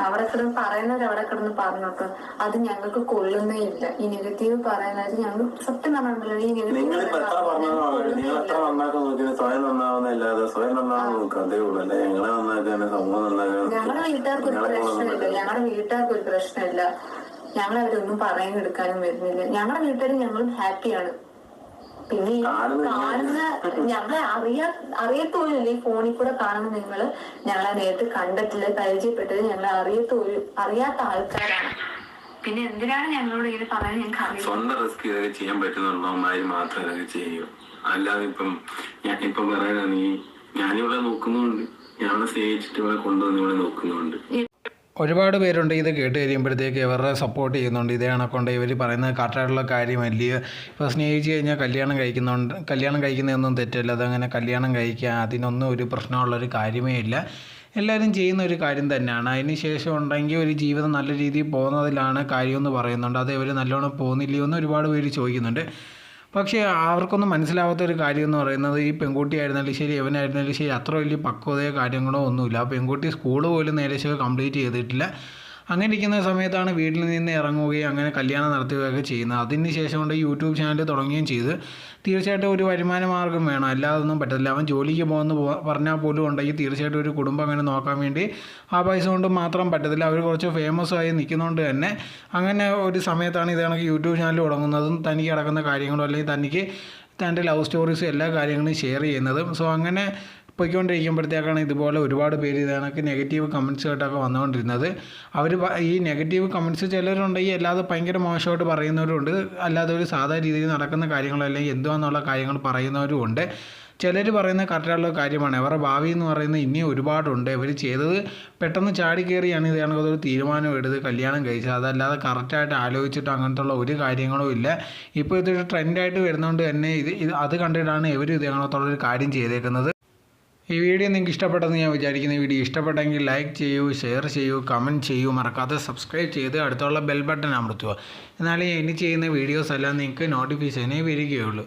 അവിടെ കിടന്ന് പറയുന്നവർ അവിടെ കിടന്ന് പറഞ്ഞോട്ടോ അത് ഞങ്ങൾക്ക് കൊള്ളുന്നേ ഇല്ല. ഈ നെഗറ്റീവ് പറയുന്നത് ഞങ്ങൾ സത്യം ഈ ഞങ്ങളുടെ വീട്ടുകാർക്ക് ഒരു പ്രശ്നമില്ല. ഞങ്ങളുടെ വീട്ടുകാർക്ക് ഒരു പ്രശ്നമില്ല. ഞങ്ങളവരൊന്നും പറയാൻ എടുക്കാനും വരുന്നില്ല. ഞങ്ങളുടെ വീട്ടുകാർ ഞങ്ങളും ഹാപ്പിയാണ് പിന്നെ ഈ കാണുന്ന ഞങ്ങളെ അറിയാ അറിയത്തോലും ഈ ഫോണിൽ കൂടെ കാണുന്ന നിങ്ങൾ ഞങ്ങളെ നേരിട്ട് കണ്ടിട്ടില്ല പരിചയപ്പെട്ടത് ഞങ്ങളെ അറിയത്തോലും അറിയാത്ത ആൾക്കാരാണ്. പിന്നെ എന്തിനാണ് ഞങ്ങളോട് ഇങ്ങനെ പറയാൻ ഞങ്ങൾക്ക് സ്വന്തം റിസ്ക് ഇതൊക്കെ ചെയ്യാൻ പറ്റുന്നുള്ളവന്മാര് മാത്രം ഇതൊക്കെ ചെയ്യൂ. അല്ലാതെ ഇപ്പം ഞാൻ ഇപ്പം പറയണ നീ ഞാനിവിടെ നോക്കുന്നുണ്ട്. ഞാൻ സ്നേഹിച്ചിട്ട് ഇവിടെ കൊണ്ടുവന്ന് ഇവിടെ നോക്കുന്നുണ്ട്. ഒരുപാട് പേരുണ്ട് ഇത് കേട്ട് കഴിയുമ്പോഴത്തേക്ക് ഇവരുടെ സപ്പോർട്ട് ചെയ്യുന്നുണ്ട്. ഇതേ കണക്കൊണ്ട് ഇവർ പറയുന്നത് കറക്റ്റായിട്ടുള്ള കാര്യമല്ല ഇപ്പോൾ സ്നേഹിച്ച് കഴിഞ്ഞാൽ കല്യാണം കഴിക്കുന്നുണ്ട്. കല്യാണം കഴിക്കുന്നതൊന്നും തെറ്റല്ല. അതങ്ങനെ കല്യാണം കഴിക്കുക അതിനൊന്നും ഒരു പ്രശ്നമുള്ളൊരു കാര്യമേ ഇല്ല. എല്ലാവരും ചെയ്യുന്ന ഒരു കാര്യം തന്നെയാണ്. അതിന് ശേഷം ഉണ്ടെങ്കിൽ ഒരു ജീവിതം നല്ല രീതിയിൽ പോകുന്നതിലാണ് കാര്യമെന്ന് പറയുന്നുണ്ട്. അത് ഇവർ നല്ലോണം പോകുന്നില്ലയോ എന്ന് ഒരുപാട് പേര് ചോദിക്കുന്നുണ്ട്. പക്ഷേ അവർക്കൊന്നും മനസ്സിലാവാത്ത ഒരു കാര്യം എന്ന് പറയുന്നത് ഈ പെൺകുട്ടി ആയിരുന്നാലും ശരി എവനായിരുന്നാലും ശരി അത്ര വലിയ പക്വതയോ കാര്യങ്ങളോ ഒന്നുമില്ല. ആ പെൺകുട്ടി സ്കൂൾ പോലും നേരെ കംപ്ലീറ്റ് ചെയ്തിട്ടില്ല. അങ്ങനെ ഇരിക്കുന്ന സമയത്താണ് വീട്ടിൽ നിന്ന് ഇറങ്ങുകയും അങ്ങനെ കല്യാണം നടത്തുകയൊക്കെ ചെയ്യുന്നത്. അതിന് ശേഷം കൊണ്ട് യൂട്യൂബ് ചാനൽ തുടങ്ങുകയും ചെയ്ത് തീർച്ചയായിട്ടും ഒരു വരുമാന മാർഗം വേണം. അല്ലാതെ ഒന്നും പറ്റത്തില്ല. അവൻ ജോലിക്ക് പോകുമെന്ന് പറഞ്ഞാൽ പോലും ഉണ്ടെങ്കിൽ തീർച്ചയായിട്ടും ഒരു കുടുംബം അങ്ങനെ നോക്കാൻ വേണ്ടി ആ പൈസ കൊണ്ട് മാത്രം പറ്റത്തില്ല. അവർ കുറച്ച് ഫേമസ് ആയി നിൽക്കുന്നതുകൊണ്ട് തന്നെ അങ്ങനെ ഒരു സമയത്താണ് ഇത് കണക്ക് യൂട്യൂബ് ചാനൽ തുടങ്ങുന്നതും തനിക്ക് കിടക്കുന്ന കാര്യങ്ങളും അല്ലെങ്കിൽ തനിക്ക് തന്റെ ലവ് സ്റ്റോറീസും എല്ലാ കാര്യങ്ങളും ഷെയർ ചെയ്യുന്നതും. സോ അങ്ങനെ പോയിക്കൊണ്ടിരിക്കുമ്പോഴത്തേക്കാണ് ഇതുപോലെ ഒരുപാട് പേര് ഇത് കണക്ക് നെഗറ്റീവ് കമൻസ് ആയിട്ടൊക്കെ വന്നുകൊണ്ടിരുന്നത്. അവർ ഈ നെഗറ്റീവ് കമൻസ് ചിലരുണ്ടെങ്കിൽ അല്ലാതെ ഭയങ്കര മോശമായിട്ട് പറയുന്നവരുണ്ട് അല്ലാതെ ഒരു സാധാ രീതിയിൽ നടക്കുന്ന കാര്യങ്ങളോ അല്ലെങ്കിൽ എന്തുവാന്നുള്ള കാര്യങ്ങൾ പറയുന്നവരും ഉണ്ട്. ചിലർ പറയുന്ന കറക്റ്റായിട്ടുള്ള കാര്യമാണ്. അവരുടെ ഭാവി എന്ന് പറയുന്നത് ഇനിയും ഒരുപാടുണ്ട്. ഇവർ ചെയ്തത് പെട്ടെന്ന് ചാടി കയറിയാണ് ഇത് ഒരു തീരുമാനം എടുത്ത് കല്യാണം കഴിച്ചത്. അതല്ലാതെ കറക്റ്റായിട്ട് ആലോചിച്ചിട്ട് അങ്ങനത്തുള്ള ഒരു കാര്യങ്ങളും ഇല്ല. ഇപ്പോൾ ഇതൊരു ട്രെൻഡായിട്ട് വരുന്നതുകൊണ്ട് തന്നെ ഇത് ഇത് അത് കണ്ടിട്ടാണ് ഇവർ ഇത് കണക്കത്തുള്ള കാര്യം ചെയ്തേക്കുന്നത്. ഈ വീഡിയോ നിങ്ങൾക്ക് ഇഷ്ടപ്പെട്ടെന്ന് ഞാൻ വിചാരിക്കുന്ന. വീഡിയോ ഇഷ്ടപ്പെട്ടെങ്കിൽ ലൈക്ക് ചെയ്യൂ ഷെയർ ചെയ്യൂ കമന്റ് ചെയ്യൂ. മറക്കാതെ സബ്സ്ക്രൈബ് ചെയ്ത് അടുത്തുള്ള ബെൽ ബട്ടൺ അമർത്തുക. എന്നാലേ ഇനി ചെയ്യുന്ന വീഡിയോസ് എല്ലാം നിങ്ങൾക്ക് നോട്ടിഫിക്കേഷനേ വരികയുള്ളൂ.